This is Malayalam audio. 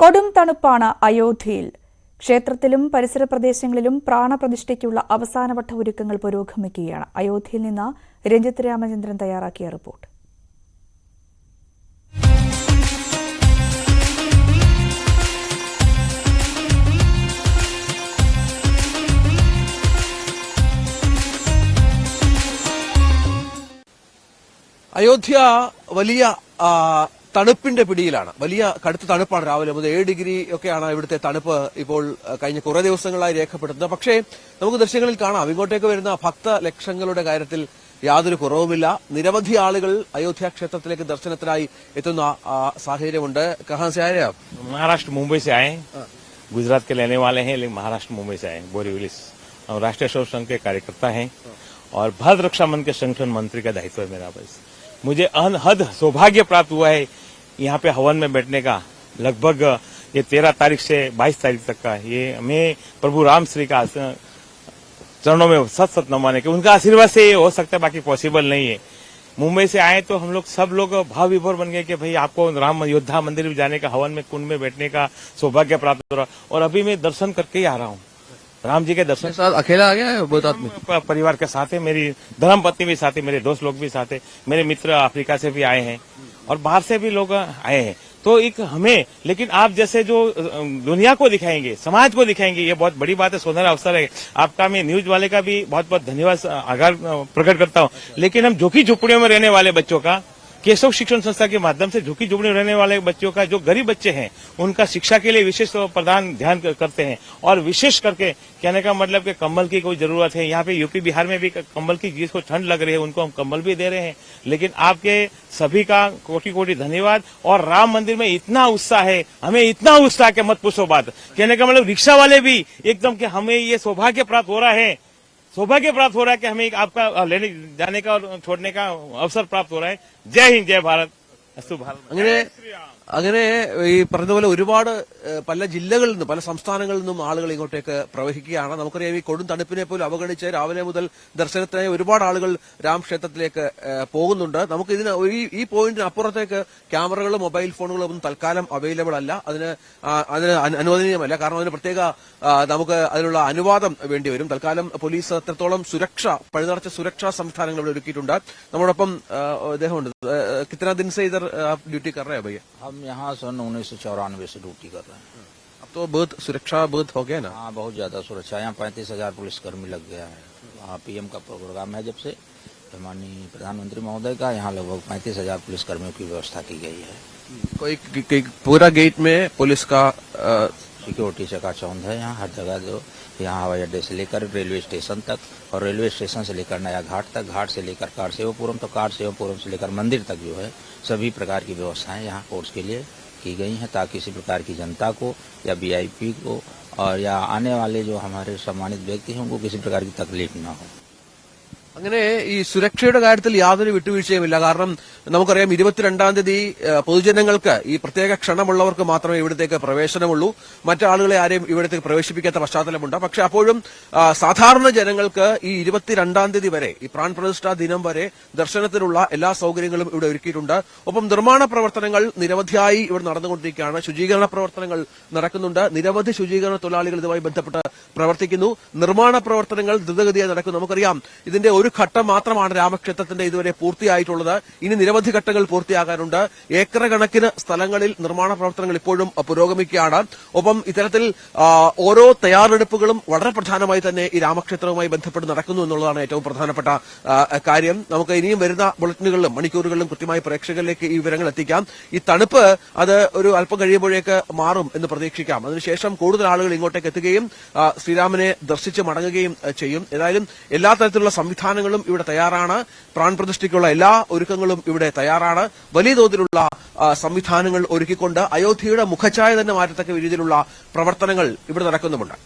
കൊടും തണുപ്പാണ് അയോധ്യയിൽ. ക്ഷേത്രത്തിലും പരിസര പ്രദേശങ്ങളിലും പ്രാണപ്രതിഷ്ഠയ്ക്കുള്ള അവസാനവട്ട ഒരുക്കങ്ങൾ പുരോഗമിക്കുകയാണ്. അയോധ്യയിൽ നിന്ന് രഞ്ജിത്ത് രാമചന്ദ്രൻ തയ്യാറാക്കിയ റിപ്പോർട്ട്. അയോധ്യ വലിയ തണുപ്പിന്റെ പിടിയിലാണ് വലിയ കടുത്ത തണുപ്പാണ് രാവിലെ മുതൽ ഏഴ് ഡിഗ്രി ഒക്കെയാണ് ഇവിടുത്തെ തണുപ്പ് ഇപ്പോൾ ആ, കഴിഞ്ഞ കുറെ ദിവസങ്ങളായി രേഖപ്പെടുത്തുന്നത് പക്ഷേ നമുക്ക് ദൃശ്യങ്ങളിൽ കാണാം ഇങ്ങോട്ടേക്ക് വരുന്ന ഭക്ത ലക്ഷങ്ങളുടെ കാര്യത്തിൽ യാതൊരു കുറവുമില്ല നിരവധി ആളുകൾ അയോധ്യ ക്ഷേത്രത്തിലേക്ക് ദർശനത്തിനായി എത്തുന്ന ആ, സാഹചര്യമുണ്ട് കഹാൻ से आए आप? महाराष्ट्र मुंबई से आए हैं गुजरात के रहने वाले हैं लेकिन महाराष्ट्र मुंबई से आए हैं बोरीवली से। हम राष्ट्रीय शोध संघ के कार्यकर्ता हैं और भारत रक्षा मंच के संगठन मंत्री का दायित्व है मेरा बस मुझे अनहद सौभाग्य प्राप्त हुआ है यहाँ पे हवन में बैठने का। लगभग ये तेरह तारीख से बाईस तारीख तक का ये हमें प्रभु राम श्री का चरणों में सत सत नमाने के उनका आशीर्वाद से ये हो सकता है, बाकी पॉसिबल नहीं है। मुंबई से आए तो हम लोग सब लोग भाव विभोर बन गए कि भाई आपको राम योद्धा मंदिर में जाने का, हवन में कुंड में बैठने का सौभाग्य प्राप्त हो रहा। और अभी मैं दर्शन करके ही आ रहा हूँ। राम जी के दर्शन। साथ अकेला आ गया है बहुत आदमी। परिवार के साथ है मेरी धर्म पत्नी भी साथ है मेरे दोस्त लोग भी साथ है मेरे मित्र अफ्रीका से भी आए हैं और बाहर से भी लोग आए हैं। तो एक हमें लेकिन आप जैसे जो दुनिया को दिखाएँगे समाज को दिखाएँगे ये बहुत बड़ी बात है सुनहरा अवसर है। आपका मैं न्यूज़ वाले का भी बहुत बहुत धन्यवाद आभार प्रकट करता हूँ। लेकिन हम झुकी झुपड़ियों में रहने वाले बच्चों का केशव शिक्षण संस्था के माध्यम से झुकी झुपड़ी रहने वाले बच्चों का जो गरीब बच्चे हैं, उनका शिक्षा के लिए विशेष प्रदान ध्यान करते हैं और विशेष करके कहने का मतलब कि कंबल की कोई ज़रूरत है। यहाँ पे यूपी, बिहार में भी कंबल की जिसको ठंड लग रही है, उनको हम कंबल भी दे रहे हैं। लेकिन आपके सभी का कोटि कोटि धन्यवाद और राम मंदिर में इतना उत्साह है, हमें इतना उत्साह के मत पूछो बात। कहने का मतलब रिक्शा वाले भी एकदम कि हमें ये सौभाग्य प्राप्त हो रहा है सौभाग्य प्राप्त हो रहा है कि हमें आपका, लेने जाने का और छोड़ने का अवसर प्राप्त हो रहा है। जय हिंद, जय भारत। അങ്ങനെ അങ്ങനെ ഈ പറഞ്ഞതുപോലെ ഒരുപാട് പല ജില്ലകളിൽ നിന്നും പല സംസ്ഥാനങ്ങളിൽ നിന്നും ആളുകൾ ഇങ്ങോട്ടേക്ക് പ്രവഹിക്കുകയാണ്. നമുക്കറിയാം ഈ കൊടും തണുപ്പിനെ പോലും അവഗണിച്ച് രാവിലെ മുതൽ ദർശനത്തിനായി ഒരുപാട് ആളുകൾ രാംക്ഷേത്രത്തിലേക്ക് പോകുന്നുണ്ട്. നമുക്ക് ഇതിന് ഈ പോയിന്റിന് അപ്പുറത്തേക്ക് ക്യാമറകളും മൊബൈൽ ഫോണുകളും ഒന്നും തൽക്കാലം അവൈലബിൾ അല്ല. അതിന് അതിന് അനുവദനീയമല്ല. കാരണം അതിന് പ്രത്യേക നമുക്ക് അതിനുള്ള അനുവാദം വേണ്ടിവരും തൽക്കാലം പോലീസ് അത്രത്തോളം സുരക്ഷ പഴുതടച്ച സുരക്ഷാ സംവിധാനങ്ങൾ ഇവിടെ ഒരുക്കിയിട്ടുണ്ട്. നമ്മോടൊപ്പം അദ്ദേഹമുണ്ട് കിത്തന ദിൻസൈദർ आप ड्यूटी कर रहे हैं भैया? हम यहाँ सन उन्नीस सौ चौरानवे से ड्यूटी कर रहे हैं। अब तो बहुत सुरक्षा बहुत हो गया ना? हाँ बहुत ज़्यादा सुरक्षा यहाँ पैंतीस हज़ार पुलिसकर्मी लग गया है। वहाँ पीएम का प्रोग्राम है जब से माननीय प्रधानमंत्री महोदय का। यहाँ लगभग पैंतीस हज़ार पुलिसकर्मियों की व्यवस्था की गई है। कोई पूरा गेट में पुलिस का अ, सिक्योरिटी चकाचौंध है। यहाँ हर जगह जो यहाँ हवाई अड्डे से लेकर रेलवे स्टेशन तक और रेलवे स्टेशन से लेकर नया घाट तक, घाट से लेकर कार सेवापुरम तो कार सेवापुरम से लेकर मंदिर तक जो है, सभी प्रकार की व्यवस्थाएँ यहाँ कोर्ट्स के लिए की गई हैं ताकि किसी प्रकार की जनता को या वीआईपी को और या आने वाले जो हमारे सम्मानित व्यक्ति हैं, उनको किसी प्रकार की तकलीफ़ न हो। അങ്ങനെ ഈ സുരക്ഷയുടെ കാര്യത്തിൽ യാതൊരു വിട്ടുവീഴ്ചയുമില്ല. കാരണം നമുക്കറിയാം ഇരുപത്തിരണ്ടാം തീയതി പൊതുജനങ്ങൾക്ക് ഈ പ്രത്യേക ക്ഷണമുള്ളവർക്ക് മാത്രമേ ഇവിടത്തേക്ക് പ്രവേശനമുള്ളൂ. മറ്റാളുകളെ ആരെയും ഇവിടത്തേക്ക് പ്രവേശിപ്പിക്കാത്ത പശ്ചാത്തലമുണ്ട്. പക്ഷെ അപ്പോഴും സാധാരണ ജനങ്ങൾക്ക് ഈ ഇരുപത്തിരണ്ടാം തീയതി വരെ ഈ പ്രാൺപ്രതിഷ്ഠാ ദിനം വരെ ദർശനത്തിനുള്ള എല്ലാ സൗകര്യങ്ങളും ഇവിടെ ഒരുക്കിയിട്ടുണ്ട്. ഒപ്പം നിർമ്മാണ പ്രവർത്തനങ്ങൾ നിരവധിയായി ഇവിടെ നടന്നുകൊണ്ടിരിക്കുകയാണ്. ശുചീകരണ പ്രവർത്തനങ്ങൾ നടക്കുന്നുണ്ട്. നിരവധി ശുചീകരണ തൊഴിലാളികൾ ഇതുമായി ബന്ധപ്പെട്ട് പ്രവർത്തിക്കുന്നു. നിർമ്മാണ പ്രവർത്തനങ്ങൾ ദ്രുതഗതിയായി നടക്കുന്നു. നമുക്കറിയാം ഇതിന്റെ ഒരു ഘട്ടം മാത്രമാണ് രാമക്ഷേത്രത്തിന്റെ ഇതുവരെ പൂർത്തിയായിട്ടുള്ളത്. ഇനി നിരവധി ഘട്ടങ്ങൾ പൂർത്തിയാകാനുണ്ട്. ഏക്കർ കണക്കിന് സ്ഥലങ്ങളിൽ നിർമ്മാണ പ്രവർത്തനങ്ങൾ ഇപ്പോഴും പുരോഗമിക്കുകയാണ്. ഒപ്പം ഇത്തരത്തിൽ ഓരോ തയ്യാറെടുപ്പുകളും വളരെ പ്രധാനമായി തന്നെ ഈ രാമക്ഷേത്രവുമായി ബന്ധപ്പെട്ട് നടക്കുന്നു എന്നുള്ളതാണ് ഏറ്റവും പ്രധാനപ്പെട്ട കാര്യം. നമുക്ക് ഇനിയും വരുന്ന ബുള്ളറ്റിനുകളിലും മണിക്കൂറുകളിലും കൃത്യമായി പ്രേക്ഷകരിലേക്ക് ഈ വിവരങ്ങൾ എത്തിക്കാം. ഈ തണുപ്പ് അത് ഒരു അല്പം കഴിയുമ്പോഴേക്ക് മാറും എന്ന് പ്രതീക്ഷിക്കാം. അതിനുശേഷം കൂടുതൽ ആളുകൾ ഇങ്ങോട്ടേക്ക് എത്തുകയും ശ്രീരാമനെ ദർശിച്ച് മടങ്ങുകയും ചെയ്യും. ഏതായാലും എല്ലാ തരത്തിലുള്ള സംവിധാനങ്ങളും ഇവിടെ തയ്യാറാണ്. പ്രാൺ പ്രതിഷ്ഠയ്ക്കുള്ള എല്ലാ ഒരുക്കങ്ങളും ഇവിടെ തയ്യാറാണ്. വലിയ തോതിലുള്ള സംവിധാനങ്ങൾ ഒരുക്കിക്കൊണ്ട് അയോധ്യയുടെ മുഖച്ഛായ തന്നെ മാറ്റത്തക്ക രീതിയിലുള്ള പ്രവർത്തനങ്ങൾ ഇവിടെ നടക്കുന്നുമുണ്ട്.